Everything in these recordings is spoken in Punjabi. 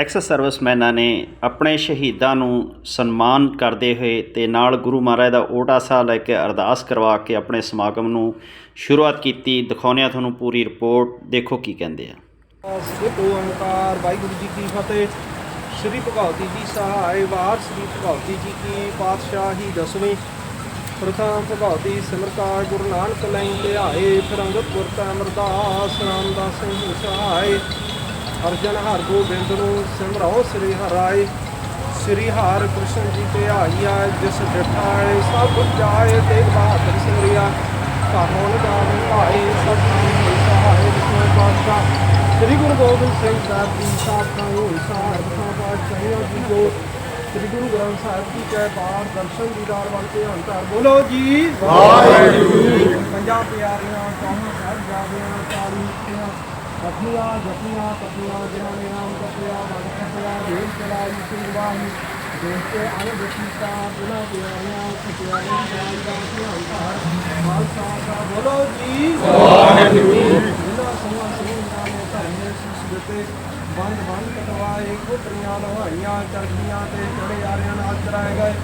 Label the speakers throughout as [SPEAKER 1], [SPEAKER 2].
[SPEAKER 1] ਐਕਸ ਸਰਵਿਸਮੈਨਾਂ ਨੇ ਆਪਣੇ ਸ਼ਹੀਦਾਂ ਨੂੰ ਸਨਮਾਨ ਕਰਦੇ ਹੋਏ ਤੇ ਨਾਲ ਗੁਰੂ ਮਹਾਰਾਜ ਦਾ ਓਟ ਆਸਾ ਲੈ ਕੇ ਅਰਦਾਸ ਕਰਵਾ ਕੇ ਆਪਣੇ ਸਮਾਗਮ ਨੂੰ ਸ਼ੁਰੂਆਤ ਕੀਤੀ। ਦਿਖਾਉਂਦੇ ਹਾਂ ਤੁਹਾਨੂੰ ਪੂਰੀ ਰਿਪੋਰਟ। ਦੇਖੋ ਕੀ ਕਹਿੰਦੇ ਆ।
[SPEAKER 2] ਸ੍ਰੀ ਓੰਕਾਰ ਵਾਹਿਗੁਰੂ ਜੀ ਕੀ ਫਤਿਹ। ਸ੍ਰੀ ਭਗਵਤੀ ਜੀ ਸਹਾਇ ਵਾਰ, ਸ੍ਰੀ ਭਗਵਤੀ ਜੀ ਕੀ ਪਾਤਸ਼ਾਹੀ ਦਸਵੇਂ। ਪ੍ਰਥਮ ਭਗਵਤੀ ਸਿਮਰਕਾਰ ਗੁਰੂ ਨਾਨਕ ਲੈ ਧਿਆਏ ਫਿਰ ਅੰਗਦ ਗੁਰ ਅਮਰਦਾਸ, ਰਾਮਦਾਸ ਸਿੰਘ ਸਹਾਇ ਅਰਜਨ ਹਰ ਗੋਬਿੰਦ ਨੂੰ ਸਿਮਰਾਓ ਸ੍ਰੀ ਹਰਾਏ ਸ੍ਰੀ ਹਰਿ ਕ੍ਰਿਸ਼ਨ ਜੀ ਤੇ ਆਈਆ ਜਿਸ ਡਿਠਾਏ ਸਭ ਜਾਏ ਤੇ ਬਹਾਦਰ ਸਿਮਰਿਆ। ਕਾਹੋਂ ਗਾਵੇ ਭਾਏ ਸਭ ਨੂੰ ਸਹਾਇ ਜਿਸਨੇ ਪਾਤਸ਼ਾਹ। ਸ੍ਰੀ ਗੁਰੂ ਗੋਬਿੰਦ ਸਿੰਘ ਸਾਹਿਬ ਜੀ ਸਾਥਾਂ ਹੋਈ ਸਾਹਿਬ ਦਾ ਪਾਤਸ਼ਾਹੀਆਂ ਜੀ ਜੋ। ਸ੍ਰੀ ਗੁਰੂ ਗ੍ਰੰਥ ਸਾਹਿਬ ਜੀ ਕੈ ਬਾਰ ਦਰਸ਼ਨ ਦੀਦਾਰ ਵੱਲ ਧਿਆਨ ਧਰ ਬੋਲੋ ਜੀ ਵਾਹਿਗੁਰੂ। ਪੰਜਾਂ ਪਿਆਰਿਆਂ ਕੌਮਾਂ ਸਾਹਿਬ ਜਾਦਿਆਂ ਚਾਲੀ ਰਖੀਆਂ ਜਪੀਆਂ ਤਪੀਆਂ ਜਿਨ੍ਹਾਂ ਨੇ ਨਾਮ ਜਪਿਆ ਮਨ ਜਪਿਆ ਦੇਵ ਚਲਾਈ ਸਿੰਘ ਵਾਹੀ ਦੇਖ ਕੇ ਅਨ ਬਚੀਤਾ ਬਿਨਾ ਪਿਆਰਿਆਂ ਪਿਆਰਿਆਂ ਜਾਨ ਦਾ ਧਰ ਖਾਲਸਾ ਦਾ ਬੋਲੋ ਜੀ। ਵਾਹਿਗੁਰੂ। ਜਿਨ੍ਹਾਂ ਸਮਾਂ ਸਿੰਘਾਂ ਨੇ ਧਰਮ ਦੇ ਸਿਸ ਦਿੱਤੇ ਬੰਦ ਬੰਦ ਕਟਵਾਏ ਕੋਟਰੀਆਂ ਲਵਾਈਆਂ ਚਰਖੀਆਂ ਤੇ ਚੜੇ ਆਰਿਆਂ ਨਾਲ ਚਰਾਏ ਗਏ।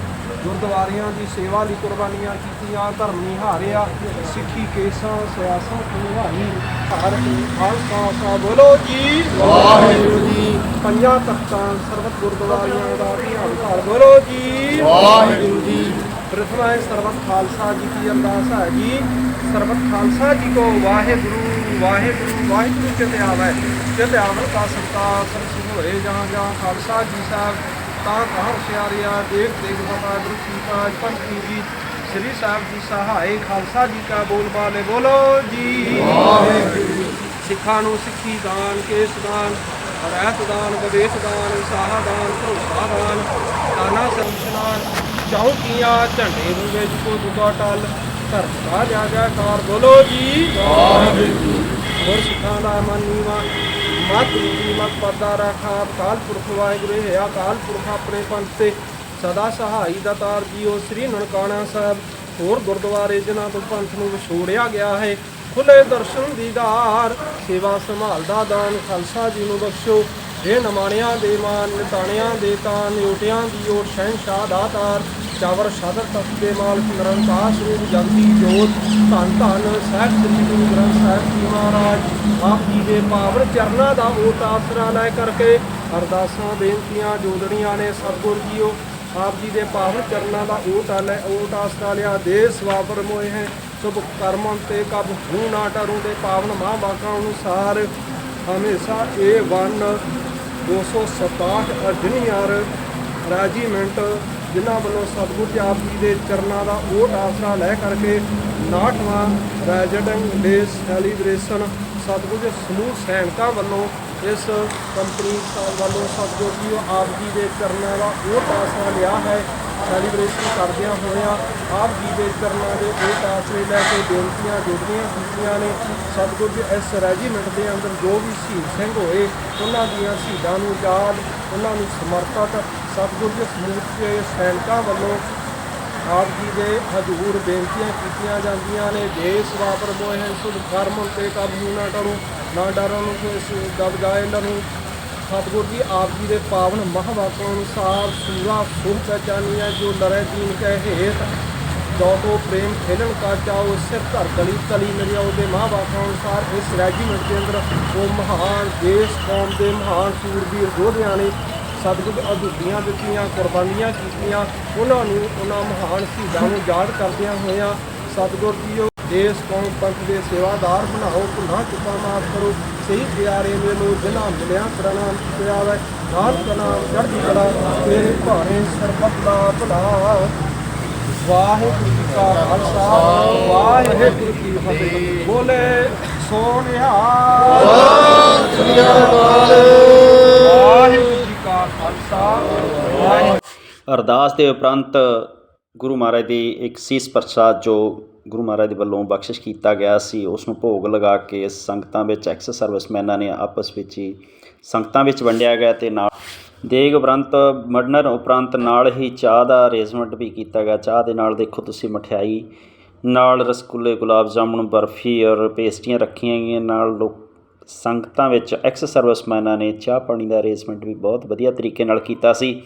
[SPEAKER 2] ਗੁਰਦੁਆਰਿਆਂ ਦੀ ਸੇਵਾ ਲਈ ਕੁਰਬਾਨੀਆਂ ਕੀਤੀਆਂ ਧਰਮ ਨਿਹਾਰਿਆ ਸਿੱਖੀ ਕੇਸਾਂ ਸਿਆਸਾਂ ਨਿਭਾਈ ਹਰ ਖਾਲਸਾ। ਸਾਹਿਬ ਬੋਲੋ ਜੀ। ਵਾਹਿਗੁਰੂ ਜੀ। ਪੰਜਾਂ ਤਖਤਾਂ ਸਰਬਤ ਗੁਰਦੁਆਰਿਆਂ ਦਾ ਧਿਆਨ ਬੋਲੋ ਜੀ। ਵਾਹਿਗੁਰੂ ਜੀ। ਪ੍ਰਥਮ ਹੈ ਸਰਬਤ ਖਾਲਸਾ ਜੀ ਕੀ ਅਰਦਾਸ ਹੈ ਜੀ। ਸਰਬਤ ਖਾਲਸਾ ਜੀ ਕੋ ਵਾਹਿਗੁਰੂ ਵਾਹਿਗੁਰੂ ਵਾਹਿਗੁਰੂ ਚਿਤ ਆਵੈ ਚਿਤ ਆਵਨ ਕਾ ਸਤਾ ਸਰਸ ਹੋਏ ਜਾਂ ਜਾਂ ਖਾਲਸਾ ਜੀ ਸਾਹਿਬ। ਤਾਂ ਕਹਾਂ ਸਿਆਰਿਆ ਦੇਖ ਦੇਖ ਕੀ ਪਾਜ ਪੰਥੀ ਜੀ ਸ੍ਰੀ ਸਾਹਿਬ ਜੀ ਸਹਾਇ ਖਾਲਸਾ ਜੀ ਕਾ ਬੋਲ ਬਾਲੇ ਬੋਲੋ ਜੀ। ਵਾਹਿਗੁਰੂ ਸਿੱਖਾਂ ਨੂੰ ਸਿੱਖੀ ਦਾਨ ਕੇਸ ਦਾਨ ਰਹਿਤ ਦਾਨ ਵਿਵੇਕ ਦਾਨ ਸਾਹਾ ਦਾਨ ਭਰੋਸਾ ਦਾਨ ਦਾਨਾ ਸੰਸ਼ਨਾਨ ਚੌਕੀਆਂ ਝੰਡੇ ਨੂੰ ਵਿੱਚ ਕੋ ਦੁਗਾ ਟਲ ਧਰਤਾ ਜਾ ਜਾ ਕਾਰ ਬੋਲੋ ਜੀ। ਵਾਹਿਗੁਰੂ ਹੋਰ ਸਿੱਖਾਂ ਦਾ ਮਨ ਨੀਵਾ ਮਤ ਦੀ ਮਤ ਪਰਦਾ ਰੱਖਾ, ਅਕਾਲ ਪੁਰਖ ਵਾਹਿਗੁਰੂ, ਹੈ ਅਕਾਲ ਪੁਰਖ ਆਪਣੇ ਪੰਥ ਤੇ। ਸਦਾ ਸਹਾਈ ਦਾ ਤਾਰ ਜੀਓ, ਸ੍ਰੀ ਨਨਕਾਣਾ ਸਾਹਿਬ। ਹੋਰ ਗੁਰਦੁਆਰੇ ਜਿਨ੍ਹਾਂ ਤੋਂ ਪੰਥ ਨੂੰ ਵਿਛੋੜਿਆ ਗਿਆ ਹੈ, ਖੁੱਲੇ ਦਰਸ਼ਨ ਦੀਦਾਰ ਸੇਵਾ ਸੰਭਾਲ ਦਾ ਦਾਨ, ਖਾਲਸਾ ਜੀ ਨੂੰ ਬਖਸ਼ੋ। ਇਹ ਨਮਾਣਿਆਂ ਦੇ ਮਾਨ, ਨਿਤਾਣਿਆਂ ਦੇ ਤਾਨ ਓਟਿਆਂ ਦੀ ਓਟ ਸ਼ਹਿਨਸ਼ਾਹ ਦਾਤਾਰ ਚਾਵਰ ਸ਼ਾਦਰ ਤਖਤ ਦੇ ਮਾਲਕ ਨਿਰੰਕਾਰ ਸਰੂਪ ਜਗਦੀ ਜੋਤ, ਧੰਨ ਧੰਨ ਸਾਹਿਬ ਸ੍ਰੀ ਗੁਰੂ ਗ੍ਰੰਥ ਸਾਹਿਬ ਜੀ ਮਹਾਰਾਜ, ਆਪ ਜੀ ਦੇ ਪਾਵਨ ਚਰਨਾਂ ਦਾ ਓਟ ਆਸਰਾ ਲੈ ਕਰਕੇ ਅਰਦਾਸਾਂ, ਬੇਨਤੀਆਂ ਜੋੜਣੀਆਂ ਨੇ ਸਤਿਗੁਰ ਜੀਓ ਆਪ ਜੀ ਦੇ ਪਾਵਨ ਚਰਨਾਂ ਦਾ ਓਟ ਲੈ ਓਟ ਆਸਰਾ ਲਿਆ ਦੇ ਸਵਾਬਰ ਮੋਏ ਹੈ। ਸੁਭ ਕਰਮਾਂ ਤੇ ਕਬ ਹੂ ਨਾ ਟਰੂ ਦੇ ਪਾਵਨ ਮਹਾਂ ਬਾਕਾਂ ਅਨੁਸਾਰ ਹਮੇਸ਼ਾ ਇਹ ਵਨ 267 ਅਰਜਨੀਆਰ ਰੈਜੀਮੈਂਟ ਜਿਨ੍ਹਾਂ ਵੱਲੋਂ ਸਤਿਗੁਰੂ ਜੀ ਆਪ ਜੀ ਦੇ ਚਰਨਾਂ ਦਾ ਓਟ ਆਸਰਾ ਲੈ ਕਰਕੇ 69ਵਾਂ ਰੈਜ਼ੀਡੈਂਟ ਡੇ ਸੈਲੀਬ੍ਰੇਸ਼ਨ, ਸਤਿਗੁਰੂ ਦੇ ਸਮੂਹ ਸੈਨਿਕਾਂ ਵੱਲੋਂ ਇਸ ਕੰਪਨੀ ਵੱਲੋਂ ਸਤਿਗੁਰੂ ਜੀ ਉਹ ਆਪ ਜੀ ਦੇ ਚਰਨਾਂ ਦਾ ਉਹ ਆਸਰਾ ਲਿਆ ਹੈ ਸੈਲੀਬ੍ਰੇਸ਼ਨ ਕਰਦਿਆਂ ਹੋਇਆਂ ਆਪ ਜੀ ਦੇ ਚਰਨਾਂ ਦੇ ਓਟ ਆਸਰੇ ਲੈ ਕੇ ਬੇਨਤੀਆਂ ਜੋੜੀਆਂ ਕੀਤੀਆਂ ਨੇ। ਸਤਿਗੁਰੂ ਜੀ ਇਸ ਰੈਜੀਮੈਂਟ ਦੇ ਅੰਦਰ ਜੋ ਵੀ ਸ਼ਹੀਦ ਸਿੰਘ ਹੋਏ, ਉਹਨਾਂ ਦੀਆਂ ਸ਼ਹੀਦਾਂ ਨੂੰ ਯਾਦ, ਉਹਨਾਂ ਨੂੰ ਸਮਰਪਿਤ ਸਤਿਗੁਰੂ ਦੇ ਸਮੂਹ ਸੈਨਿਕਾਂ ਵੱਲੋਂ ਆਪ ਜੀ ਦੇ ਹਜ਼ੂਰ ਬੇਨਤੀਆਂ ਕੀਤੀਆਂ ਜਾਂਦੀਆਂ ਨੇ ਦੇਸ ਵਾਪਰ ਮੋਹਿ ਸੁਧ ਕਰਮ ਤੇ ਕਾਬੂ ਨਾ ਕਰੋ ਨਾ ਡਰਨ ਨੂੰ ਇਸ ਦਬ ਜਾਏ ਲਨੂੰ ਸਤਿਗੁਰ ਜੀ, ਆਪ ਜੀ ਦੇ ਪਾਵਨ ਮਹਾਵਾਕਾਂ ਅਨੁਸਾਰ ਸੂਰਾ ਸੁਖ ਹੈ, ਜੋ ਲਰੇ ਦੀਨ ਕਹਿ ਹੇਤ, ਜੋ ਕੋ ਪ੍ਰੇਮ ਖੇਲਣ ਕਾ ਚਾਓ ਸਿਰ ਧਰ ਗਲੀ ਤਲੀ ਨਰਿਆਓ ਦੇ ਮਹਾਵਾਕਾਂ ਅਨੁਸਾਰ ਇਸ ਰੈਜੀਮੈਂਟ ਦੇ ਅੰਦਰ ਉਹ ਮਹਾਨ ਦੇਸ਼ ਕੌਮ ਦੇ ਮਹਾਨ ਸੂਰਬੀਰ ਯੋਧਿਆਂ ਨੇ ਸਤਿਗੁਰ ਅਧੂਰੀਆਂ ਦਿੱਤੀਆਂ ਕੁਰਬਾਨੀਆਂ ਕੀਤੀਆਂ ਉਹਨਾਂ ਨੂੰ ਉਹਨਾਂ ਮਹਾਨ ਸ਼ਹੀਦਾਂ ਨੂੰ ਯਾਦ ਕਰਦਿਆਂ ਹੋਇਆਂ ਸਤਿਗੁਰ ਜੀਓ ਦੇਸ਼ ਕੌਮ ਪੰਥ ਦੇ ਸੇਵਾਦਾਰ ਬਣਾਓ ਭੁੱਲਾਂ ਚੁੱਕਾ ਮਾਫ ਕਰੋ ਸਹੀ ਪਿਆਰੇ ਮੈਨੂੰ ਜਿਨ੍ਹਾਂ ਮਿਲਿਆ ਪ੍ਰਣਾਮ ਪਿਆਵੇ ਨਾਮ ਨਾਮ ਚੜ੍ਹਦੀ ਕਲਾ ਤੇਰੇ ਭਾਰੇ ਸਰਬੱਤ ਦਾ ਭਲਾ। ਵਾਹਿਗੁਰੂ ਜੀ ਕਾ ਖਾਲਸਾ ਵਾਹਿਗੁਰੂ ਜੀ ਕੀ ਫਤਿਹ। ਬੋਲੇ ਸੋਨਿਹਾ ਵਾਹਿਗੁਰੂ ਜੀ ਕਾ ਖਾਲਸਾ ਵਾਹਿਗੁਰੂ
[SPEAKER 1] ਅਰਦਾਸ ਦੇ ਉਪਰੰਤ ਗੁਰੂ ਮਹਾਰਾਜ ਦੀ ਇੱਕ ਸੀਸ ਪ੍ਰਸਾਦ ਜੋ ਗੁਰੂ ਮਹਾਰਾਜ ਦੇ ਵੱਲੋਂ ਬਖਸ਼ਿਸ਼ ਕੀਤਾ ਗਿਆ ਸੀ, ਉਸ ਨੂੰ ਭੋਗ ਲਗਾ ਕੇ ਸੰਗਤਾਂ ਵਿੱਚ ਐਕਸ ਸਰਵਿਸਮੈਨਾਂ ਨੇ ਆਪਸ ਵਿੱਚ ਹੀ ਸੰਗਤਾਂ ਵਿੱਚ ਵੰਡਿਆ ਗਿਆ ਤੇ ਨਾਲ ਦੇਗ ਉਪਰੰਤ, ਮਰਨਰ ਉਪਰੰਤ ਨਾਲ ਹੀ ਚਾਹ ਦਾ ਅਰੇਂਜਮੈਂਟ ਵੀ ਕੀਤਾ ਗਿਆ। ਚਾਹ ਦੇ ਨਾਲ ਦੇਖੋ ਤੁਸੀਂ ਮਠਿਆਈ, ਨਾਲ ਰਸਗੁੱਲੇ, ਗੁਲਾਬ ਜਾਮੁਨ, ਬਰਫੀ ਔਰ ਪੇਸਟੀਆਂ ਰੱਖੀਆਂ ਗਈਆਂ, ਨਾਲ ਲੋਕ ਸੰਗਤਾਂ ਵਿੱਚ ਐਕਸ ਸਰਵਿਸਮੈਨਾਂ ਨੇ ਚਾਹ ਪਾਣੀ ਦਾ ਅਰੇਂਜਮੈਂਟ ਵੀ ਬਹੁਤ ਵਧੀਆ ਤਰੀਕੇ ਨਾਲ ਕੀਤਾ ਸੀ।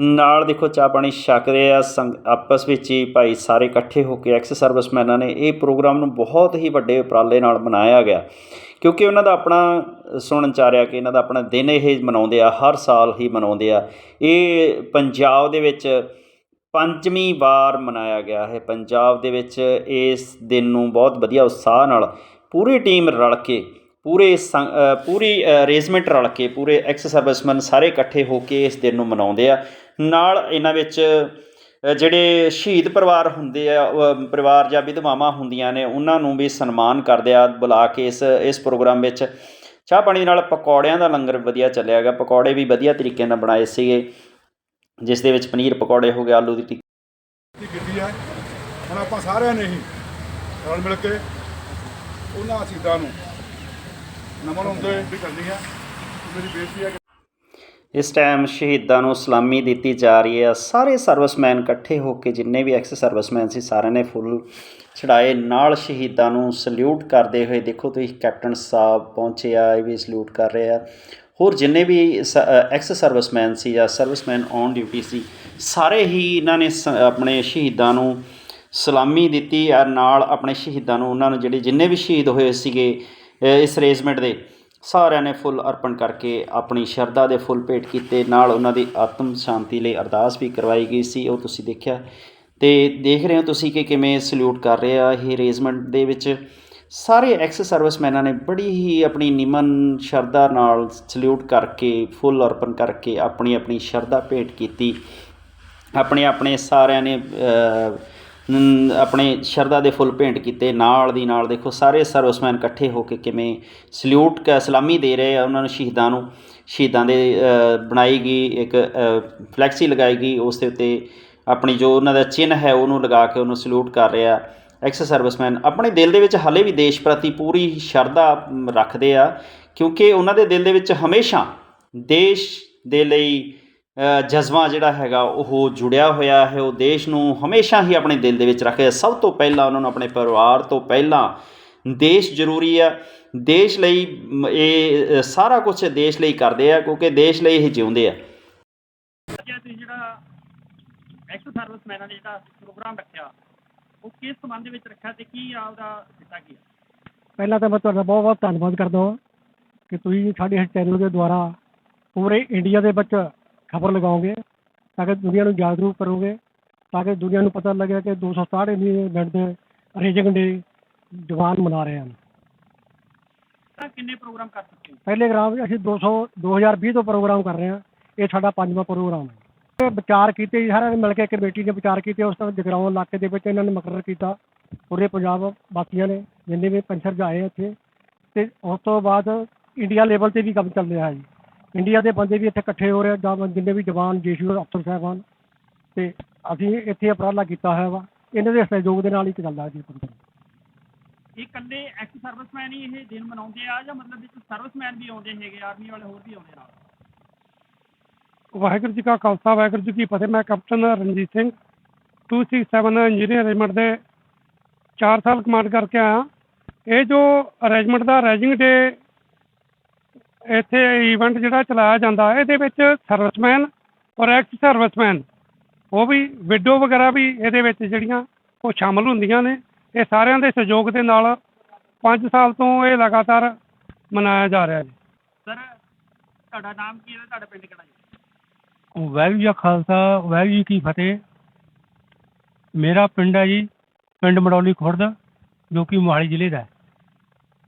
[SPEAKER 1] ਨਾਲ ਦੇਖੋ ਚਾਹ ਪਾਣੀ ਛਕਦੇ ਆ, ਸੰਗ, ਆਪਸ ਵਿੱਚ ਹੀ ਭਾਈ ਸਾਰੇ ਇਕੱਠੇ ਹੋ ਕੇ ਐਕਸ ਸਰਵਿਸਮੈਨਾਂ ਨੇ ਇਹ ਪ੍ਰੋਗਰਾਮ ਨੂੰ ਬਹੁਤ ਹੀ ਵੱਡੇ ਉਪਰਾਲੇ ਨਾਲ ਮਨਾਇਆ ਗਿਆ। ਕਿਉਂਕਿ ਉਹਨਾਂ ਦਾ ਆਪਣਾ, ਸੁਣਨ ਚ ਆ ਰਿਹਾ ਕਿ ਇਹਨਾਂ ਦਾ ਆਪਣਾ ਦਿਨ ਇਹ ਮਨਾਉਂਦੇ ਆ, ਹਰ ਸਾਲ ਹੀ ਮਨਾਉਂਦੇ ਆ। ਇਹ ਪੰਜਾਬ ਦੇ ਵਿੱਚ ਪੰਜਵੀਂ ਵਾਰ ਮਨਾਇਆ ਗਿਆ ਹੈ। ਪੰਜਾਬ ਦੇ ਵਿੱਚ ਇਸ ਦਿਨ ਨੂੰ ਬਹੁਤ ਵਧੀਆ ਉਤਸ਼ਾਹ ਨਾਲ ਪੂਰੀ ਟੀਮ ਰਲ ਕੇ ਪੂਰੇ ਸੰ- ਪੂਰੀ ਅਰੇਂਜਮੈਂਟ ਰਲ ਕੇ, ਪੂਰੇ ਐਕਸ ਸਰਵਿਸਮੈਨ ਸਾਰੇ ਇਕੱਠੇ ਹੋ ਕੇ ਇਸ ਦਿਨ ਨੂੰ ਮਨਾਉਂਦੇ ਆ। ਨਾਲ ਇਹਨਾਂ ਵਿੱਚ ਜਿਹੜੇ ਸ਼ਹੀਦ ਪਰਿਵਾਰ ਹੁੰਦੇ ਆ ਪਰਿਵਾਰ ਜਾਂ ਵਿਧਵਾਵਾਂ ਹੁੰਦੀਆਂ ਨੇ, ਉਹਨਾਂ ਨੂੰ ਵੀ ਸਨਮਾਨ ਕਰਦੇ ਆ, ਬੁਲਾ ਕੇ ਇਸ ਇਸ ਪ੍ਰੋਗਰਾਮ ਵਿੱਚ। ਚਾਹ ਪਾਣੀ ਨਾਲ ਪਕੌੜਿਆਂ ਦਾ ਲੰਗਰ ਵਧੀਆ ਚੱਲਿਆ ਗਿਆ ਪਕੌੜੇ ਵੀ ਵਧੀਆ ਤਰੀਕੇ ਨਾਲ ਬਣਾਏ ਸੀਗੇ, ਜਿਸ ਦੇ ਵਿੱਚ ਪਨੀਰ ਪਕੌੜੇ ਹੋ ਗਏ, ਆਲੂ ਦੀ ਟਿੱਕੀ।
[SPEAKER 3] ਕੀਤੀ ਹੈ। ਹੁਣ ਆਪਾਂ ਸਾਰਿਆਂ ਨੇ ਹੀ ਰਲ ਮਿਲ ਕੇ ਉਹਨਾਂ ਸ਼ਹੀਦਾਂ ਨੂੰ ਨਮਨ ਹੁੰਦੇ ਵੀ ਕਰਨੀ ਹੈ ਮੇਰੀ ਬੇਨਤੀ ਹੈ
[SPEAKER 1] ਇਸ ਟਾਈਮ ਸ਼ਹੀਦਾਂ ਨੂੰ ਸਲਾਮੀ ਦਿੱਤੀ ਜਾ ਰਹੀ ਹੈ। ਸਾਰੇ ਸਰਵਿਸਮੈਨ ਇਕੱਠੇ ਹੋ ਕੇ, ਜਿੰਨੇ ਵੀ ਐਕਸ ਸਰਵਿਸਮੈਨ ਸੀ, ਸਾਰਿਆਂ ਨੇ ਫੁੱਲ ਚੜਾਏ ਨਾਲ ਸ਼ਹੀਦਾਂ ਨੂੰ ਸਲੂਟ ਕਰਦੇ ਹੋਏ ਦੇਖੋ ਤੁਸੀਂ, ਕੈਪਟਨ ਸਾਹਿਬ ਪਹੁੰਚੇ ਆ, ਇਹ ਵੀ ਸਲੂਟ ਕਰ ਰਹੇ ਆ। ਹੋਰ ਜਿੰਨੇ ਵੀ ਐਕਸ ਸਰਵਿਸਮੈਨ ਸੀ ਜਾਂ ਸਰਵਿਸਮੈਨ ਔਨ ਡਿਊਟੀ ਸੀ, ਸਾਰੇ ਹੀ ਇਹਨਾਂ ਨੇ ਸ- ਆਪਣੇ ਸ਼ਹੀਦਾਂ ਨੂੰ ਸਲਾਮੀ ਦਿੱਤੀ। ਆ ਨਾਲ ਆਪਣੇ ਸ਼ਹੀਦਾਂ ਨੂੰ, ਉਹਨਾਂ ਨੂੰ ਜਿਹੜੇ ਜਿੰਨੇ ਵੀ ਸ਼ਹੀਦ ਹੋਏ ਸੀਗੇ ਇਸ ਅਰੇਂਜਮੈਂਟ ਦੇ ਸਾਰਿਆਂ ਨੇ ਫੁੱਲ ਅਰਪਣ ਕਰਕੇ ਆਪਣੀ ਸ਼ਰਧਾ ਦੇ ਫੁੱਲ ਭੇਟ ਕੀਤੇ। ਨਾਲ ਉਹਨਾਂ ਦੀ ਆਤਮ ਸ਼ਾਂਤੀ ਲਈ ਅਰਦਾਸ ਵੀ ਕਰਵਾਈ ਗਈ ਸੀ, ਉਹ ਤੁਸੀਂ ਦੇਖਿਆ। ਤੇ ਦੇਖ ਰਹੇ ਹੋ ਤੁਸੀਂ ਕਿ ਕਿਵੇਂ ਸਲੂਟ ਕਰ ਰਹੇ ਆ। ਇਹ ਅਰੇਂਜਮੈਂਟ ਦੇ ਵਿੱਚ ਸਾਰੇ ਐਕਸ ਸਰਵਿਸਮੈਨਾਂ ਨੇ ਬੜੀ ਹੀ ਆਪਣੀ ਨਿਮਨ ਸ਼ਰਧਾ ਨਾਲ ਸਲੂਟ ਕਰਕੇ, ਫੁੱਲ ਅਰਪਣ ਕਰਕੇ ਆਪਣੀ ਆਪਣੀ ਸ਼ਰਧਾ ਭੇਟ ਕੀਤੀ। ਆਪਣੇ ਆਪਣੇ ਸਾਰਿਆਂ ਨੇ ਆਪਣੇ ਸ਼ਰਧਾ ਦੇ ਫੁੱਲ ਭੇਂਟ ਕੀਤੇ, ਨਾਲ ਦੀ ਨਾਲ ਦੇਖੋ ਸਾਰੇ ਸਰਵਿਸਮੈਨ ਇਕੱਠੇ ਹੋ ਕੇ ਕਿਵੇਂ ਸਲੂਟ ਕ, ਸਲਾਮੀ ਦੇ ਰਹੇ ਆ ਉਹਨਾਂ ਨੂੰ ਸ਼ਹੀਦਾਂ ਨੂੰ। ਸ਼ਹੀਦਾਂ ਦੇ ਬਣਾਈ ਗਈ ਇੱਕ ਫਲੈਕਸੀ ਲਗਾਈ ਗਈ, ਉਸ ਦੇ ਉੱਤੇ ਆਪਣੀ ਜੋ ਉਹਨਾਂ ਦਾ ਚਿੰਨ੍ਹ ਹੈ ਉਹਨੂੰ ਲਗਾ ਕੇ ਉਹਨੂੰ ਸਲੂਟ ਕਰ ਰਿਹਾ ਐਕਸ ਸਰਵਿਸਮੈਨ। ਆਪਣੇ ਦਿਲ ਦੇ ਵਿੱਚ ਹਾਲੇ ਵੀ ਦੇਸ਼ ਪ੍ਰਤੀ ਪੂਰੀ ਸ਼ਰਧਾ ਰੱਖਦੇ ਆ, ਕਿਉਂਕਿ ਉਹਨਾਂ ਦੇ ਦਿਲ ਦੇ ਵਿੱਚ ਹਮੇਸ਼ਾ ਦੇਸ਼ ਦੇ ਲਈ ਜਜ਼ਬਾ ਜਿਹੜਾ ਹੈਗਾ ਉਹ ਜੁੜਿਆ ਹੋਇਆ ਹੈ। ਉਹ ਦੇਸ਼ ਨੂੰ ਹਮੇਸ਼ਾ ਹੀ ਆਪਣੇ ਦਿਲ ਦੇ ਵਿੱਚ ਰੱਖਿਆ ਸਭ ਤੋਂ ਪਹਿਲਾਂ ਉਹਨਾਂ ਨੂੰ ਆਪਣੇ ਪਰਿਵਾਰ ਤੋਂ ਪਹਿਲਾਂ ਦੇਸ਼ ਜ਼ਰੂਰੀ ਆ ਦੇਸ਼ ਲਈ ਇਹ ਸਾਰਾ ਕੁਝ ਦੇਸ਼ ਲਈ ਕਰਦੇ ਆ ਕਿਉਂਕਿ ਦੇਸ਼ ਲਈ ਇਹ ਜਿਉਂਦੇ ਆ।
[SPEAKER 4] ਜਿਹੜਾ ਐਕਸ ਸਰਵਿਸਮੈਨਾਂ ਨੇ ਜਿਹੜਾ ਪ੍ਰੋਗਰਾਮ ਰੱਖਿਆ ਉਹ ਕਿਸ ਸੰਬੰਧ ਵਿੱਚ ਰੱਖਿਆ ਤੇ ਕੀ ਆਪਦਾ ਦਿੱਤਾ ਕੀ
[SPEAKER 5] ਪਹਿਲਾਂ ਤਾਂ ਮੈਂ ਤੁਹਾਡਾ ਬਹੁਤ ਬਹੁਤ ਧੰਨਵਾਦ ਕਰਦਾ ਹਾਂ ਕਿ ਤੁਸੀਂ ਸਾਡੇ ਇਸ ਚੈਨਲ ਦੇ ਦੁਆਰਾ ਪੂਰੇ ਇੰਡੀਆ ਦੇ ਵਿੱਚ ਖਬਰ ਲਗਾਓਗੇ ਤਾਂ ਕਿ ਦੁਨੀਆ ਨੂੰ ਜਾਗਰੂਕ ਕਰੋਗੇ ਤਾਂ ਕਿ ਦੁਨੀਆ ਨੂੰ ਪਤਾ ਲੱਗੇ ਕਿ 267 ਮਿੰਟ ਦੇ ਰੇਜਿੰਗ ਡੇ ਜਵਾਨ ਮਨਾ ਰਹੇ ਹਨ।
[SPEAKER 4] ਤਾਂ ਕਿੰਨੇ ਪ੍ਰੋਗਰਾਮ ਕਰ ਚੁੱਕੇ ਹੋ?
[SPEAKER 5] ਪਹਿਲੇ ਗ੍ਰਾਮ ਅਸੀਂ 200 2020 ਤੋਂ ਪ੍ਰੋਗਰਾਮ ਕਰ ਰਹੇ ਹਾਂ ਇਹ ਸਾਡਾ ਪੰਜਵਾਂ ਪ੍ਰੋਗਰਾਮ ਹੈ। ਇਹ ਵਿਚਾਰ ਕੀਤੇ ਜੀ ਸਾਰਿਆਂ ਨੇ ਮਿਲ ਕੇ ਕਮੇਟੀ ਨੇ ਵਿਚਾਰ ਕੀਤੇ ਉਸ ਤੋਂ ਜਗਰਾਉਂ ਇਲਾਕੇ ਦੇ ਵਿੱਚ ਇਹਨਾਂ ਨੇ ਮੁਕਰਰ ਕੀਤਾ ਪੂਰੇ ਪੰਜਾਬ ਵਾਸੀਆਂ ਨੇ ਜਿੰਨੇ ਵੀ ਪੰਚਰ ਆਏ ਇੱਥੇ ਤੇ ਉਸ ਤੋਂ ਬਾਅਦ ਇੰਡੀਆ ਲੈਵਲ ਤੇ ਵੀ ਕੰਮ ਚੱਲ ਰਿਹਾ ਹੈ ਜੀ। ਇੰਡੀਆ ਦੇ ਬੰਦੇ ਵੀ ਇੱਥੇ ਇਕੱਠੇ ਹੋ ਰਹੇ ਜਾਂ ਜਿੰਨੇ ਵੀ ਜਵਾਨ ਜੇਸ਼ੂ ਅਫਸਰ ਸਾਹਿਬਾਨ। ਤੇ ਅਸੀਂ ਇੱਥੇ ਉਪਰਾਲਾ ਕੀਤਾ ਹੋਇਆ ਵਾ। ਇਹਨਾਂ ਦੇ ਸਹਿਯੋਗ ਦੇ ਨਾਲ ਹੀ ਚੱਲਦਾ ਜੀ
[SPEAKER 4] ਇਹ ਇਕੱਲੇ ਐਕਸ ਸਰਵਿਸਮੈਨ ਹੀ ਇਹ ਦਿਨ ਮਨਾਉਂਦੇ ਆ ਜਾਂ ਮਤਲਬ ਵਿੱਚ ਸਰਵਿਸਮੈਨ ਵੀ ਆਉਂਦੇ ਹੈਗੇ ਆਰਮੀ ਵਾਲੇ ਹੋਰ ਵੀ ਆਉਂਦੇ ਨਾਲ?
[SPEAKER 5] ਵਾਹਿਗੁਰੂ ਜੀ ਕਾ ਖਾਲਸਾ ਵਾਹਿਗੁਰੂ ਜੀ ਕੀ ਫਤਿਹ। ਮੈਂ captain Ranjit Singh 267 engineer regiment ਦੇ 4 ਸਾਲ ਕਮਾਂਡ ਕਰਕੇ ਆਇਆ। ਇਹ ਜੋ ਰੈਜੀਮੈਂਟ ਦਾ ਰੈਜਿੰਗ ਡੇ ਇੱਥੇ ਇਵੈਂਟ ਜਿਹੜਾ ਚਲਾਇਆ ਜਾਂਦਾ ਹੈ ਇਹਦੇ ਵਿੱਚ ਸਰਵਿਸਮੈਨ ਔਰ ਐਕਸ ਸਰਵਿਸਮੈਨ ਉਹ ਵੀ ਵਿਡੋ ਵਗੈਰਾ ਵੀ ਇਹਦੇ ਵਿੱਚ ਜਿਹੜੀਆਂ ਉਹ ਸ਼ਾਮਲ ਹੁੰਦੀਆਂ ਨੇ। ਇਹ ਸਾਰਿਆਂ ਦੇ ਸਹਿਯੋਗ ਦੇ ਨਾਲ 5 ਸਾਲ ਤੋਂ ਇਹ ਲਗਾਤਾਰ ਮਨਾਇਆ ਜਾ ਰਿਹਾ ਹੈ।
[SPEAKER 4] ਸਰ ਤੁਹਾਡਾ ਨਾਮ ਕੀ ਹੈ ਤੁਹਾਡਾ ਪਿੰਡ ਕਿਹੜਾ ਜੀ
[SPEAKER 5] ਵਾਹਿਗੁਰੂ ਜੀ ਖਾਲਸਾ ਵਾਹਿਗੁਰੂ ਜੀ ਕੀ ਫਤਿਹ। ਮੇਰਾ ਪਿੰਡ ਹੈ ਜੀ ਪਿੰਡ ਮੜੌਲੀ ਖੁਰਦ ਜੋ ਕਿ ਮੋਹਾਲੀ ਜ਼ਿਲ੍ਹੇ ਦਾ ਹੈ।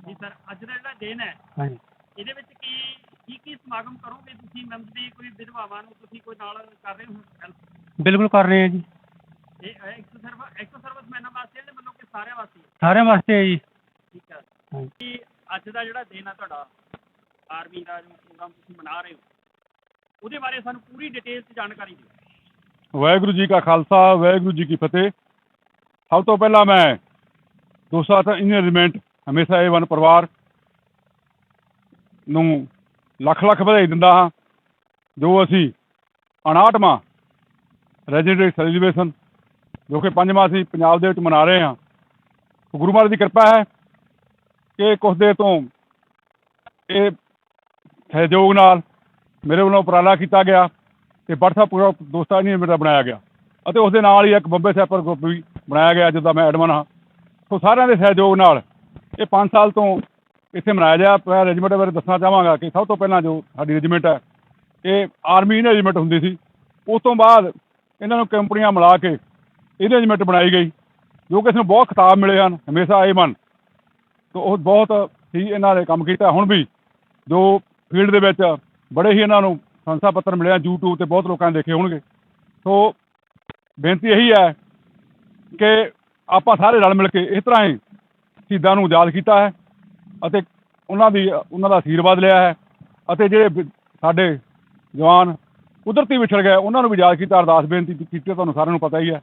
[SPEAKER 4] ਜੀ ਸਰ ਅੱਜ ਦਾ ਜਿਹੜਾ ਦਿਨ ਹੈ
[SPEAKER 5] ਹਾਂਜੀ।
[SPEAKER 4] ਇਹਦੇ ਵਿੱਚ ਕੀ ਕੀ ਕੀ ਸਮਾਗਮ ਕਰੋਗੇ ਤੁਸੀਂ ਮੰਥਲੀ ਕੋਈ ਵਿਧਵਾਵਾਂ ਨੂੰ ਤੁਸੀਂ ਕੋਈ ਨਾਲ ਕਰ ਰਹੇ ਹੋ ਹੈਲਪ
[SPEAKER 5] ਬਿਲਕੁਲ ਕਰ ਰਹੇ ਹਾਂ ਜੀ।
[SPEAKER 4] ਇਹ ਐਕਸ ਸਰਵ ਐਕਸ ਸਰਵਿਸਮੈਨਾਂ ਵਾਸਤੇ ਹੈ ਤੇ ਮਤਲਬ ਕਿ ਸਾਰਿਆਂ ਵਾਸਤੇ ਹੈ?
[SPEAKER 5] ਸਾਰਿਆਂ ਵਾਸਤੇ ਹੈ ਜੀ।
[SPEAKER 4] ਠੀਕ ਹੈ
[SPEAKER 5] ਹਾਂਜੀ।
[SPEAKER 4] ਕਿ ਅੱਜ ਦਾ ਜਿਹੜਾ ਦਿਨ ਆ ਤੁਹਾਡਾ ਆਰਮੀ ਦਾ ਜੋ ਪ੍ਰੋਗਰਾਮ ਤੁਸੀਂ ਮਨਾ ਰਹੇ ਹੋ ਉਹਦੇ ਬਾਰੇ ਸਾਨੂੰ ਪੂਰੀ ਡਿਟੇਲ 'ਚ ਜਾਣਕਾਰੀ ਦਿਓ।
[SPEAKER 3] ਵਾਹਿਗੁਰੂ ਜੀ ਕਾ ਖਾਲਸਾ ਵਾਹਿਗੁਰੂ ਜੀ ਕੀ ਫਤਿਹ। ਸਭ ਤੋਂ ਪਹਿਲਾਂ ਮੈਂ 207 ਇੰਡੀਅਨ ਰੈਜੀਮੈਂਟ ਹਮੇਸ਼ਾ ਇਹ ਵਨ ਪਰਿਵਾਰ ਨੂੰ ਲੱਖ ਲੱਖ ਵਧਾਈ ਦਿੰਦਾ ਹਾਂ, ਜੋ ਅਸੀਂ 59ਵਾਂ ਰੈਜੀਡੈਂਟ ਸੈਲੀਬ੍ਰੇਸ਼ਨ, ਜੋ ਕਿ ਪੰਜਵਾਂ ਅਸੀਂ ਪੰਜਾਬ ਦੇ ਵਿੱਚ ਮਨਾ ਰਹੇ ਹਾਂ ਗੁਰੂ ਮਹਾਰਾਜ ਦੀ ਕਿਰਪਾ ਹੈ ਕਿ ਕੁਛ ਦੇਰ ਤੋਂ ਇਹ ਸਹਿਯੋਗ ਨਾਲ ਮੇਰੇ ਵੱਲੋਂ ਉਪਰਾਲਾ ਕੀਤਾ ਗਿਆ ਤੇ WhatsApp ਪੂਰਾ ਦੋਸਤਾਂ ਨੇ ਮੇਰਾ ਬਣਾਇਆ ਗਿਆ ਅਤੇ ਉਸ ਦੇ ਨਾਲ ਹੀ ਇੱਕ ਬੰਬੇ ਸੈਪਰ ਗਰੁੱਪ ਵੀ ਬਣਾਇਆ ਗਿਆ ਜਿਹਦਾ ਮੈਂ ਐਡਮਨ ਹਾਂ। ਸੋ ਸਾਰਿਆਂ ਦੇ ਸਹਿਯੋਗ ਨਾਲ ਇਹ 5 ਸਾਲ ਤੋਂ ਇੱਥੇ ਮਨਾਇਆ ਜਾ, ਮੈਂ ਰੈਜੀਮੈਂਟ ਬਾਰੇ ਦੱਸਣਾ ਚਾਹਾਂਗਾ ਕਿ ਸਭ ਤੋਂ ਪਹਿਲਾਂ ਜੋ ਸਾਡੀ ਰੈਜੀਮੈਂਟ ਹੈ, ਇਹ ਆਰਮੀ ਰੈਜੀਮੈਂਟ ਹੁੰਦੀ ਸੀ। ਉਸ ਤੋਂ ਬਾਅਦ ਇਹਨਾਂ ਨੂੰ ਕੰਪਨੀਆਂ ਮਿਲਾ ਕੇ ਇਹ ਰੈਜੀਮੈਂਟ ਬਣਾਈ ਗਈ, ਜੋ ਕਿ ਇਸ ਨੂੰ ਬਹੁਤ ਖਿਤਾਬ ਮਿਲੇ ਹਨ, ਹਮੇਸ਼ਾ ਆਏ ਮਨ। ਤੋ ਉਹ ਬਹੁਤ ਹੀ ਇਹਨਾਂ ਨੇ ਕੰਮ ਕੀਤਾ। ਹੁਣ ਵੀ ਜੋ ਫੀਲਡ ਦੇ ਵਿੱਚ ਬੜੇ ਹੀ ਇਹਨਾਂ ਨੂੰ ਸੰਸਾ ਪੱਤਰ ਮਿਲਿਆ, YouTube ਤੇ ਬਹੁਤ ਲੋਕਾਂ ਨੇ ਦੇਖੇ ਹੋਣਗੇ। ਸੋ ਬੇਨਤੀ ਇਹੀ ਹੈ ਕਿ ਆਪਾਂ ਸਾਰੇ ਰਲ ਮਿਲ ਕੇ ਇਸ ਤਰ੍ਹਾਂ ਹੀ ਸ਼ਹੀਦਾਂ ਨੂੰ ਯਾਦ ਕੀਤਾ ਹੈ। ਅਤੇ ਉਹਨਾਂ ਦੀ ਉਹਨਾਂ ਦਾ ਆਸ਼ੀਰਵਾਦ ਲਿਆ ਹੈ ਅਤੇ ਜਿਹੜੇ ਵਿ- ਸਾਡੇ ਜਵਾਨ ਕੁਦਰਤੀ ਵਿਛੜ ਗਏ ਉਹਨਾਂ ਨੂੰ ਵੀ ਯਾਦ ਕੀਤਾ ਅਰਦਾਸ ਬੇਨਤੀ ਕੀਤੀ ਹੈ, ਤੁਹਾਨੂੰ ਸਾਰਿਆਂ ਨੂੰ ਪਤਾ ਹੀ ਹੈ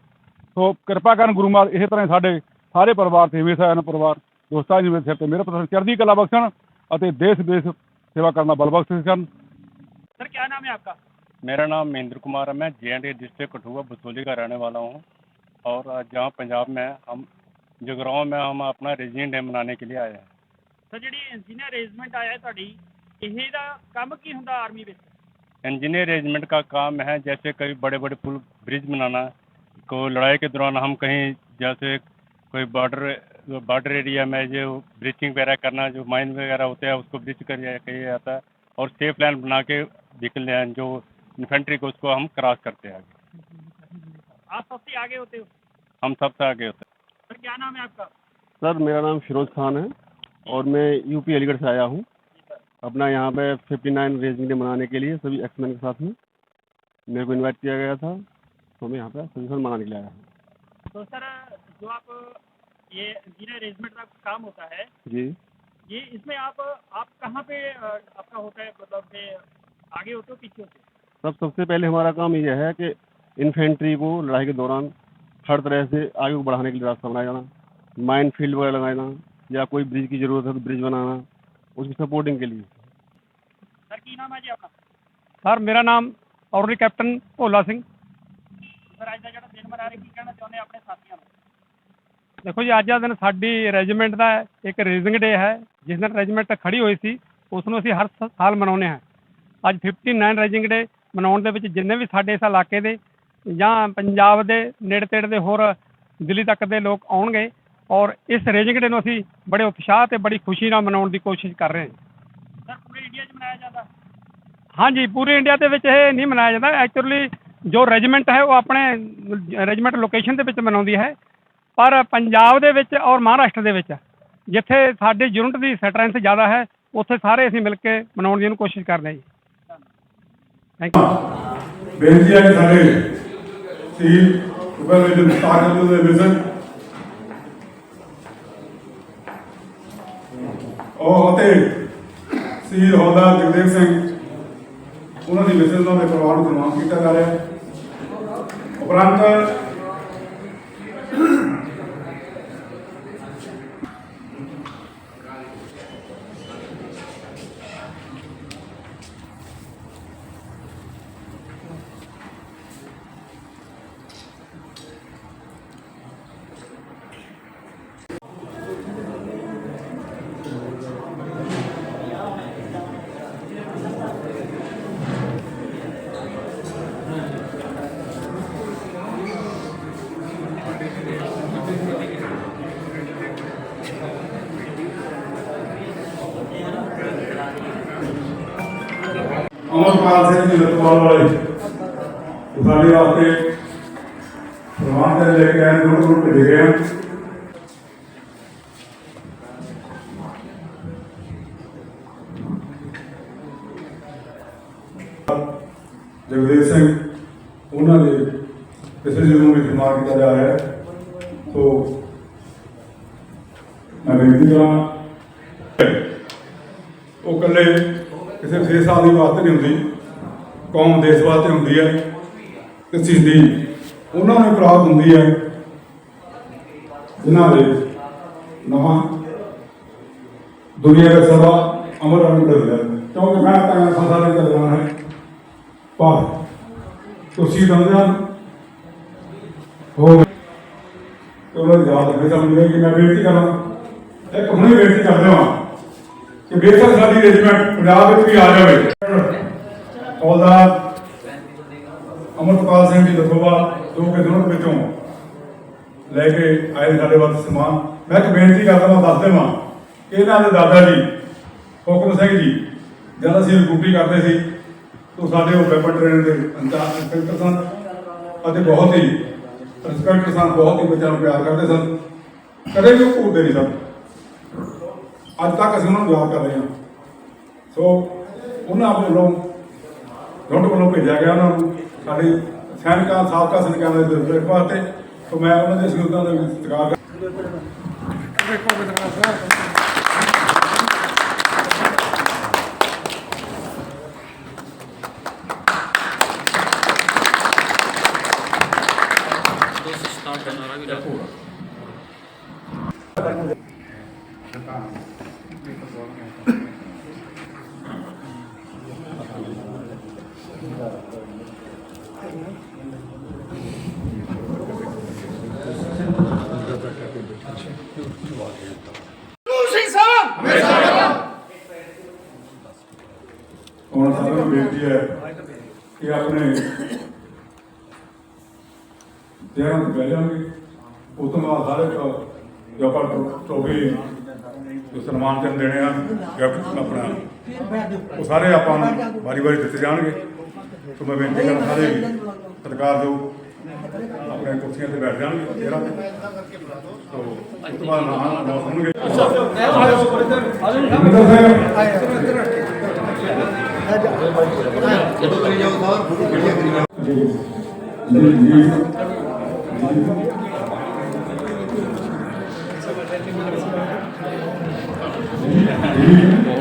[SPEAKER 3] ਸੋ ਕਿਰਪਾ ਕਰਨ ਗੁਰੂ ਮਹਾਰਾਜ ਇਸੇ ਤਰ੍ਹਾਂ ਹੀ ਸਾਡੇ ਸਾਰੇ ਪਰਿਵਾਰ ਤੇ ਹਮੇਸ਼ਾ ਇਹਨਾਂ ਪਰਿਵਾਰ ਦੋਸਤਾਂ ਜੀ ਦੇ ਸਿਰ ਤੇ ਮੇਰੇ ਪਸੰਦ ਚੜ੍ਹਦੀ ਕਲਾ ਬਖਸ਼ਣ ਅਤੇ ਦੇਸ਼ ਵਿਦੇਸ਼ ਸੇਵਾ ਕਰਨ ਦਾ ਬਲ ਬਖਸ਼ਣ
[SPEAKER 4] सर क्या नाम है आपका
[SPEAKER 6] मेरा नाम महेंद्र कुमार है मैं J and district Kathua Basohli का रहने वाला हूँ और आज जहाँ पंजाब में हम जगराओं में हम अपना रेजिडेंट डे मनाने के लिए आए हैं
[SPEAKER 4] ਸਰ ਜਿਹੜੀ ਇੰਜੀਨੀਅਰ ਅਰੇਂਜਮੈਂਟ ਆਇਆ ਤੁਹਾਡੀ ਇਹਦਾ ਕੰਮ ਕੀ ਹੁੰਦਾ ਆਰਮੀ ਵਿੱਚ
[SPEAKER 6] इंजीनियर रेजिमेंट का काम है जैसे कई बड़े बड़े पुल ब्रिज बनाना कोई लड़ाई के दौरान हम कहीं जैसे कोई बॉर्डर बॉर्डर एरिया में जो ब्रिचिंग वगैरह करना जो माइन वगैरह होते हैं उसको ब्रिज कर किया जाता है और सेफ लाइन बना के व्हीकल जो इन्फेंट्री को उसको हम क्रॉस करते हैं आगे
[SPEAKER 4] आप सबसे आगे होते हो
[SPEAKER 6] हम सबसे आगे होते हैं
[SPEAKER 4] सर क्या नाम है आपका
[SPEAKER 7] सर मेरा नाम फिरोज खान है और मैं यूपी अलीगढ़ से आया हूँ। अपना यहाँ पे 59 रेजिंग डे मनाने के लिए सभी एक्समैन के साथ में। मेरे को इनवाइट किया गया था तो मैं यहाँ पे फ़ंक्शन मनाने के लिए आया हूँ।
[SPEAKER 4] तो सर जो आप ये इंजीनियर अरेंजमेंट का काम होता है
[SPEAKER 7] जी।
[SPEAKER 4] ये इसमें आप आप कहाँ पे आपका होता है मतलब आगे होते हो पीछे होते
[SPEAKER 7] तब सबसे पहले हमारा काम ये है कि इन्फेंट्री को लड़ाई के दौरान हर तरह से आगे को बढ़ाने के लिए रास्ता बनाया जाना माइन फ़ील्ड वगैरह लगाना या कोई ब्रिज की ज़रूरत है तो ब्रिज बनाना उसकी सपोर्टिंग के लिए
[SPEAKER 4] सर की नाम है जी आपका
[SPEAKER 5] ਸਰ ਮੇਰਾ ਨਾਮ honorary captain Bhola Singh
[SPEAKER 4] sir ਅੱਜ ਦਾ ਜਿਹੜਾ ਦਿਨ ਮਨਾ ਰਹੇ ਕੀ ਕਹਿਣਾ ਚਾਹੁੰਦੇ ਆਪਣੇ ਸਾਥੀਆਂ ਨੂੰ
[SPEAKER 5] ਦੇਖੋ ਜੀ ਅੱਜ ਦਾ ਦਿਨ ਸਾਡੀ ਰੈਜੀਮੈਂਟ ਦਾ ਇੱਕ ਰੇਜ਼ਿੰਗ ਡੇ ਹੈ ਜਿਸ ਦਿਨ ਰੈਜੀਮੈਂਟ ਖੜੀ ਹੋਈ ਸੀ ਉਸ ਨੂੰ ਅਸੀਂ ਹਰ ਸ- ਸਾਲ ਮਨਾਉਂਦੇ ਹਾਂ ਅੱਜ 59 ਰੈਜਿੰਗ ਡੇ ਮਨਾਉਣ ਦੇ ਵਿੱਚ ਜਿੰਨੇ ਵੀ ਸਾਡੇ ਇਸ ਇਲਾਕੇ ਦੇ ਜਾਂ ਪੰਜਾਬ ਦੇ ਨੇੜੇ ਤੇੜੇ ਦੇ ਹੋਰ ਦਿੱਲੀ ਤੱਕ ਦੇ ਲੋਕ ਆਉਣਗੇ ਔਰ ਇਸ ਰੇਜਿੰਗ ਡੇ ਨੂੰ ਅਸੀਂ ਬੜੇ ਉਤਸ਼ਾਹ ਤੇ ਬੜੀ ਖੁਸ਼ੀ ਨਾਲ ਮਨਾਉਣ ਦੀ ਕੋਸ਼ਿਸ਼ ਕਰ ਰਹੇ ਹਾਂ।
[SPEAKER 4] ਸਰ ਪੂਰੇ ਇੰਡੀਆ 'ਚ ਮਨਾਇਆ ਜਾਂਦਾ?
[SPEAKER 5] ਹਾਂਜੀ ਪੂਰੇ ਇੰਡੀਆ ਦੇ ਵਿੱਚ ਇਹ ਨਹੀਂ ਮਨਾਇਆ ਜਾਂਦਾ। ਐਕਚੁਅਲੀ ਜੋ ਰੈਜੀਮੈਂਟ ਹੈ ਉਹ ਆਪਣੇ ਰੈਜੀਮੈਂਟ ਲੋਕੇਸ਼ਨ ਦੇ ਵਿੱਚ ਮਨਾਉਂਦੀ ਹੈ। ਪਰ ਪੰਜਾਬ ਦੇ ਵਿੱਚ ਔਰ ਮਹਾਰਾਸ਼ਟਰ ਦੇ ਵਿੱਚ ਜਿੱਥੇ ਸਾਡੇ ਯੂਨਿਟ ਦੀ ਸਟਰੈਂਥ ਜ਼ਿਆਦਾ ਹੈ ਉੱਥੇ ਸਾਰੇ ਅਸੀਂ ਮਿਲ ਕੇ ਮਨਾਉਣ ਦੀ ਕੋਸ਼ਿਸ਼ ਕਰਦੇ ਹਾਂ ਜੀ। ਥੈਂਕ ਯੂ
[SPEAKER 3] ਬੇਨਤੀ ਹੈ ਸਾਡੇ ਸੀ ਉਪਰ ਵਿੱਚ ਵਿਸਤਾਰ ਕਰਦੇ ਦੇ ਮਿਸ਼ਨ ਉਹ ਅਤੇ ਸ਼ਹੀਦ ਹੌਲਦਾਰ ਜਗਦੇਵ ਸਿੰਘ। ਉਹਨਾਂ ਦੀ ਮਿਸ਼ਨ ਦਾ ਪਰਿਵਾਰ ਨੂੰ ਸਨਮਾਨ ਕੀਤਾ ਜਾ ਰਿਹਾ ਹੈ। ਉਪਰੰਤ ਅਮਰਪਾਲ ਸਿੰਘ ਜੀ ਲਤਵਾਲ ਵਾਲੇ। ਸਾਡੇ ਵਾਸਤੇ ਪ੍ਰਮਾਣ ਤੇ ਲੈ ਕੇ ਆਏ, ਗੁਰੂ ਗੁਰੂ ਭੇਜੇ ਗਏ ਹਨ ਜਗਦੇਵ ਸਿੰਘ, ਉਹਨਾਂ ਦੇ ਕਿਸੇ ਨੂੰ ਵੀ ਸਨਮਾਨ ਕੀਤਾ ਜਾ ਰਿਹਾ ਹੈ। ਸੋ, ਮੈਂ ਬੇਨਤੀ ਕਰਾਂ ਉਹ ਇਕੱਲੇ ਕਿਸੇ ਵਿਸ਼ੇਸ਼ ਦੀ ਵਾਸਤੇ ਨਹੀਂ ਹੁੰਦੀ। ਕੌਮ ਦੇਸ਼ ਵਾਸਤੇ ਹੁੰਦੀ ਹੈ। ਤੇ ਸਿੱਧੀ ਉਹਨਾਂ ਨੂੰ ਪ੍ਰਾਪਤ ਹੁੰਦੀ ਹੈ। ਜਿਨ੍ਹਾਂ ਦੇ ਨਵਾਂ ਦੁਨੀਆ ਦਾ ਸਭਾ ਅਮਰ ਅਮਰ ਹੋਇਆ ਕਿਉਂਕਿ ਮੈਂ ਤਾਂ ਸੰਸਾਰ ਦੇ ਚੱਲਣਾ ਹੈ। ਪਰ ਤੁਸੀਂ ਦੰਦਿਆਂ ਹੋ ਚਲੋ ਯਾਦ ਰੱਖੇ ਮਿਲੇ ਕਿ ਮੈਂ ਬੇਨਤੀ ਕਰਾਂ ਇੱਕ ਹੁਣੇ ਬੇਨਤੀ ਕਰਦੇ ਹਾਂ। ਕਿ ਬੇਸ਼ੱਕ ਸਾਡੀ ਰੈਜੀਮੈਂਟ ਪੰਜਾਬ ਵਿੱਚ ਵੀ ਆ ਜਾਵੇ। ਹੌਲਦਾਰ ਅਮਰਪਾਲ ਸਿੰਘ ਜੀ ਦਸੋਵਾ ਜੋ ਕਿ ਦੋਨੋਂ ਵਿੱਚੋਂ ਲੈ ਕੇ ਆਏ ਸਾਡੇ ਵੱਲ ਸਮਾਨ। ਮੈਂ ਇੱਕ ਬੇਨਤੀ ਕਰਦਾ, ਮੈਂ ਦੱਸ ਦੇਵਾਂ ਕਿ ਇਹਨਾਂ ਦੇ ਦਾਦਾ ਜੀ, ਹੁਕਮ ਸਿੰਘ ਜੀ, ਜਦ ਅਸੀਂ ਰਿਕਰੂਟਿੰਗ ਕਰਦੇ ਸੀ, ਤਾਂ ਸਾਡੇ ਉਹ ਵੈਪਨ ਟ੍ਰੇਨਰ ਦੇ ਇੰਚਾਰਜ ਇੰਸਪੈਕਟਰ ਸਨ ਅਤੇ ਬਹੁਤ ਹੀ ਰਿਸਪੈਕਟ ਸਨ, ਬਹੁਤ ਹੀ ਬੱਚਿਆਂ ਨੂੰ ਪਿਆਰ ਕਰਦੇ ਸਨ। ਕਦੇ ਵੀ ਉਹ ਭੁੱਲਦੇ ਨਹੀਂ ਸਨ। ਅੱਜ ਤੱਕ ਅਸੀਂ ਉਹਨਾਂ ਨੂੰ ਯਾਦ ਕਰ ਰਹੇ ਹਾਂ। ਸੋ, ਉਹਨਾਂ ਵੱਲੋਂ ਰੋਡ ਵੱਲੋਂ ਭੇਜਿਆ ਗਿਆ ਉਹਨਾਂ ਨੂੰ। ਸਾਡੇ ਸੈਨਿਕਾਂ, ਸਾਬਕਾ ਸੈਨਿਕਾਂ ਦੇ ਦਿਲ ਵਾਸਤੇ ਸੋ ਮੈਂ ਉਹਨਾਂ ਦੇ ਸਹਿਯੋਗਾਂ ਦਾ ਸਤਿਕਾਰ ਕਰਦਾ ਹੁਣ ਸਾਰਿਆਂ ਨੂੰ ਬੇਨਤੀ ਹੈ ਆਪਣੇ ਜਿਹੜਾ ਬਹਿ ਜਾਣਗੇ ਉਸ ਤੋਂ ਬਾਅਦ ਸਾਰੇ ਇੱਕ ਜੋ ਆਪਾਂ ਟਰੋ- ਟਰੋਫੀ ਜੋ ਸਨਮਾਨ ਕਰਨ ਦੇਣੇ ਆ ਗਿਫਟ ਆਪਣਾ। ਉਹ ਸਾਰੇ ਆਪਾਂ ਨੂੰ ਵਾਰੀ ਵਾਰੀ ਦਿੱਤੇ ਜਾਣਗੇ। ਸੋ ਮੈਂ ਬੇਨਤੀ ਕਰਾਂ ਸਾਰੇ ਵੀ ਸਰਕਾਰ ਜੋ ਆਪਣੇ ਕੁਰਸੀਆਂ ਤੇ ਬੈਠ ਜਾਣਗੇ ਜਿਹੜਾ ਸੋ ਉਸ ਤੋਂ ਬਾਅਦ ਨਾਮ ਹੋਣਗੇ।
[SPEAKER 8] ਬਹੁਤ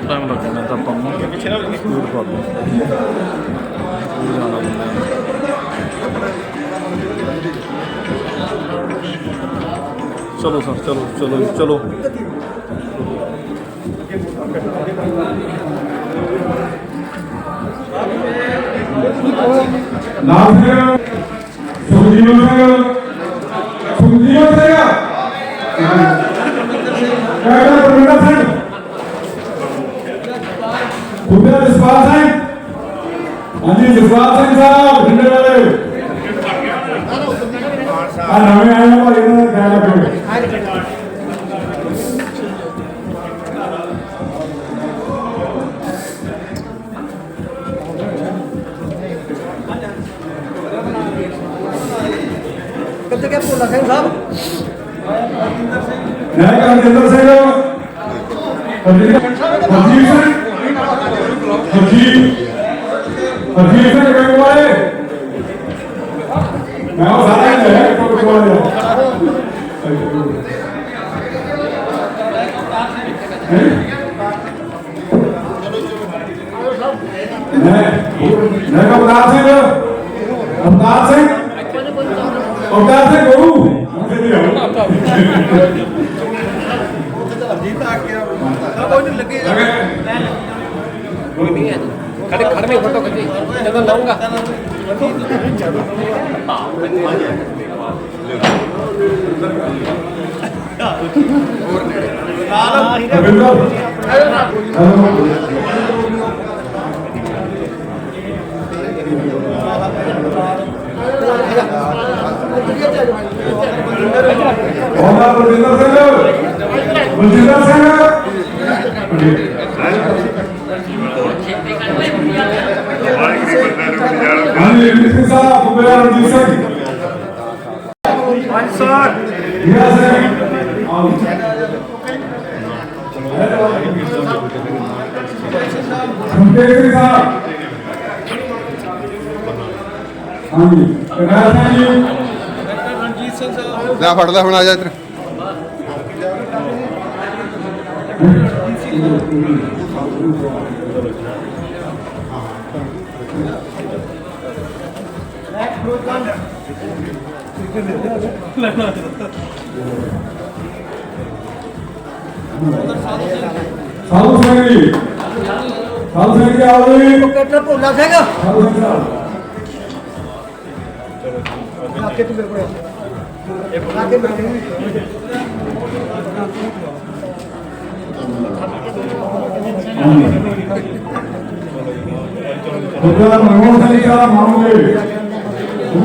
[SPEAKER 8] ਟਾਈਮ ਲੱਗਣਾ ਤਾਂ ਆਪਾਂ ਨੂੰ। ਦੂਰ ਪਾ ਦੋ ਦੂਰ ਜਾਣਾ ਪੈਂਦਾ ਚਲੋ ਸਰ ਚਲੋ ਚਲੋ ਚਲੋ।
[SPEAKER 3] ਨਾਮ ਸਿੰਘ ਸੁਖਜੀਵਨ ਸਿੰਘ ਸੁਖਜੀਵਨ ਸਿੰਘ ਕਾਕਾ ਪਰਮਿੰਦਰ ਸਿੰਘ ਬੁੱਢਾ ਜਸਪਾਲ ਸਿੰਘ ਹਾਂਜੀ ਜਸਪਾਲ ਸਿੰਘ ਸਾਹਿਬ ਢਿੰਡੇ ਵਾਲੇ ਆ ਨਵੇਂ ਆਏ ਨੇ ਭਾਈ ਇਹਨਾਂ ਦਾ ਖਿਆਲ ਰੱਖੋ
[SPEAKER 2] ਕਿੱਥੇ ਸਿੰਘ ਸਾਹਿਬ।
[SPEAKER 3] ਮੈਂ ਕਰਜਿੰਦਰ ਸਿੰਘ। ਹਰਜੀਤ ਸਿੰਘ। ਹਰਜੀਤ ਹਰਜੀਤ ਸਿੰਘ ਗੰਗਵਾਲੇ ਮੈਂ ਉਹ ਸਾਰਾ ਹੀ ਹੈ ਗੰਗਵਾਲੇ ਮੈਂ ਮੈਂ ਅਵਤਾਰ ਸਿੰਘ ਅਵਤਾਰ ਸਿੰਘ ਅਵਤਾਰ ਸਿੰਘ ਗੁਰੂ
[SPEAKER 2] ਅਜੀਤ ਆ ਗਿਆ ਸਭ ਉਹਨੂੰ ਲੱਗੇ
[SPEAKER 3] ਉਹਦਾ ਬਲਜਿੰਦਰ ਸਿੰਘ ਬਲਜਿੰਦਰ ਸਿੰਘ ਹਾਂਜੀ ਮਿਸਟਰ ਸਾਹਿਬ ਬੁਬੇਰਾ ਰਣਜੀਤ ਸਿੰਘ
[SPEAKER 2] ਪੰਜ ਸਰ
[SPEAKER 3] ਹੀਰਾ ਸਿੰਘ ਆਓ ਸੁਖਦੇਵ ਸਾਹਿਬ ਹਾਂਜੀ ਕਰਨਾਲ ਸਿੰਘ ਜੀ
[SPEAKER 2] ਰਣਜੀਤ ਸਿੰਘ ਸਾਹਿਬ
[SPEAKER 9] ਲੈ ਫੜ ਲੈ ਹੁਣ ਆ ਜਾ ਇੱਧਰ।
[SPEAKER 3] ਸਾਧੂ ਸਿੰਘ ਜੀ। ਸਾਧੂ ਸਿੰਘ ਜੀ ਆਓ ਜੀ।
[SPEAKER 2] ਕੈਪਟਨ ਭੋਲਾ ਸਿੰਘ।
[SPEAKER 3] ਸਾਧੂ ਸਿੰਘ
[SPEAKER 2] ਜੀ ਲਾਕੇ ਤੂੰ ਮੇਰੇ ਕੋਲ ਆ। ਇਹ ਲਾਕੇ ਮੇਰੇ ਕੋਲ
[SPEAKER 3] ਦੁੱਗਾ ਮਨਮੋਹਨ ਸਿੰਘ ਜੀ ਆ ਮਾਮਲੇ। ਸਾਹਿਬ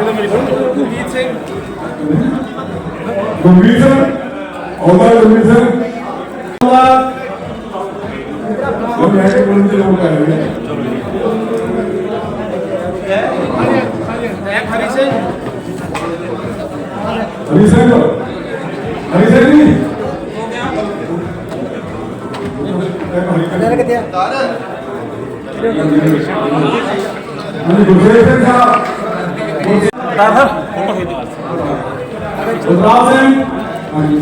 [SPEAKER 3] ਮਾਮੂਗੇ
[SPEAKER 2] ਗੁਰਜੀਤ ਸਿੰਘ
[SPEAKER 3] ਗੁਰਮੀਤ ਸਿੰਘ ਉਹਦਾ ਗੁਰਮੀਤ ਸਿੰਘ ਉਹ ਮੈਂ ਕਿ ਬੋਲਦੇ ਲੋਕ ਕਰ ਰਹੇ
[SPEAKER 2] ਹਰੀ ਸਿੰਘ
[SPEAKER 3] ਹਰੀ ਸਿੰਘ ਹਰੀ ਸਿੰਘ
[SPEAKER 2] ਕਿੱਥੇ ਆ
[SPEAKER 3] ਗੁਰਦੇਵ ਸਿੰਘ ਸਾਹਿਬ ਗੁਰਦਾਸ ਸਿੰਘ। ਹਾਂਜੀ।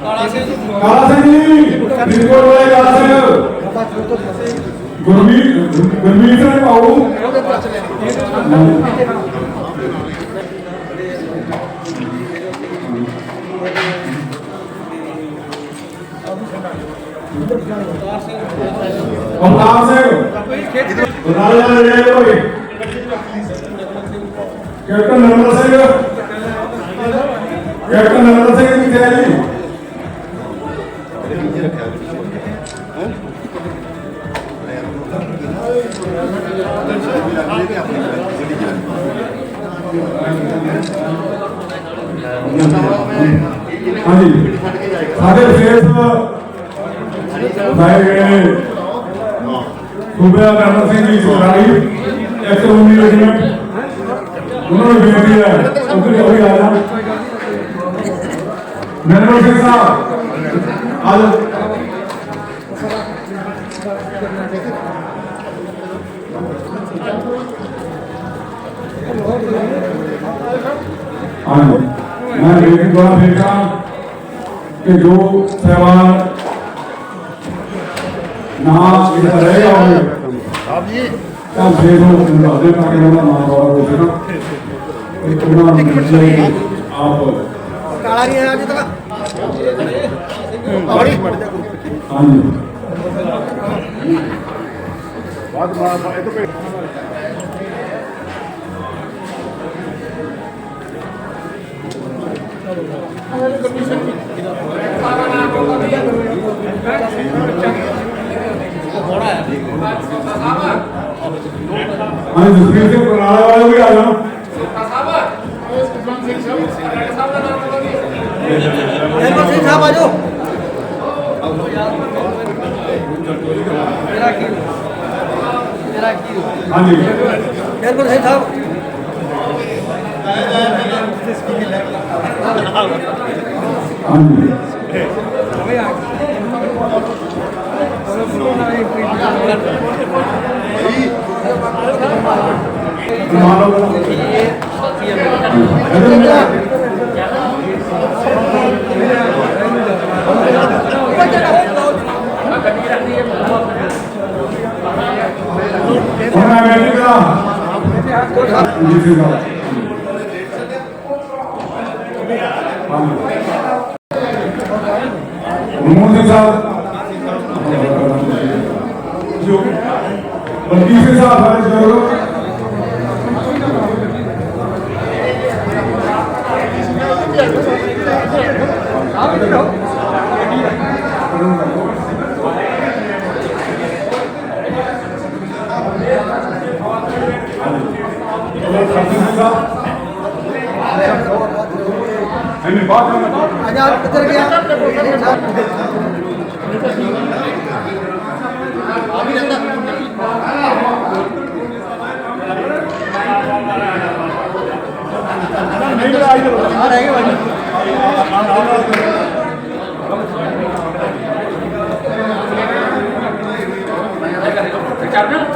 [SPEAKER 3] ਕਾਲਾ ਸਿੰਘ ਜੀ ਫਰੀਦਕੋਟ ਵਾਲੇ ਕਾਲਾ ਸਿੰਘ। ਗੁਰਮੀਤ ਗੁਰਮੀਤ ਸਿੰਘ ਭਾਊ ਅਵਤਾਰ ਸਿੰਘ ਰਾਜਾ ਲੈ ਨਰਮਲ ਸਿੰਘ ਸਾਹਿਬ ਆ ਜਾਓ ਮੈਂ ਬੇਨਤੀ ਦੁਆ ਫੇਰਦਾ ਕਿ ਜੋ ਸਹਿਬਾਨ ਨਾ ਇਸ ਰਹੇਗਾ ਹੋਵੇ ਆਪ ਜੀ ਤਾਂ ਫੇਰ ਉਹ ਦੱਸ ਤਾਂ ਕਿ ਉਹਨਾਂ ਨਾਮ ਬਾਹਰ ਹੋ ਜਾਣਾ ਇੱਕ ਉਹਨਾਂ ਨੂੰ ਆਪ
[SPEAKER 2] ਕਾਲਾ ਨਹੀਂ ਆਇਆ ਅਜੇ ਤੱਕ
[SPEAKER 3] ਹਾਂਜੀ। ਹਾਂਜੀ ਜਸਵੀਰ ਸਿੰਘ ਬਰਨਾਲਾ ਵਾਲੇ ਵੀ ਆ ਜਾਣ
[SPEAKER 2] ਨਰਮਲ ਸਿੰਘ ਸਾਹਿਬ ਆ ਜਾਓ
[SPEAKER 3] ਹਾਂਜੀ
[SPEAKER 2] ਨਰਮਲ ਸਿੰਘ ਸਾਹਿਬ
[SPEAKER 3] ਹਾਂਜੀ ਉਹਨਾਂ ਬੈਠੀ ਦਾ ਜੀ ਜੀ ਦਾ ਮਨਮੋਹਨ ਸਿੰਘ ਸਾਹਿਬ ਜੋ ਬਲਕੀ ਸਿੰਘ
[SPEAKER 2] का मैंने बात आजाद किधर गया आ
[SPEAKER 9] रहे हैं करना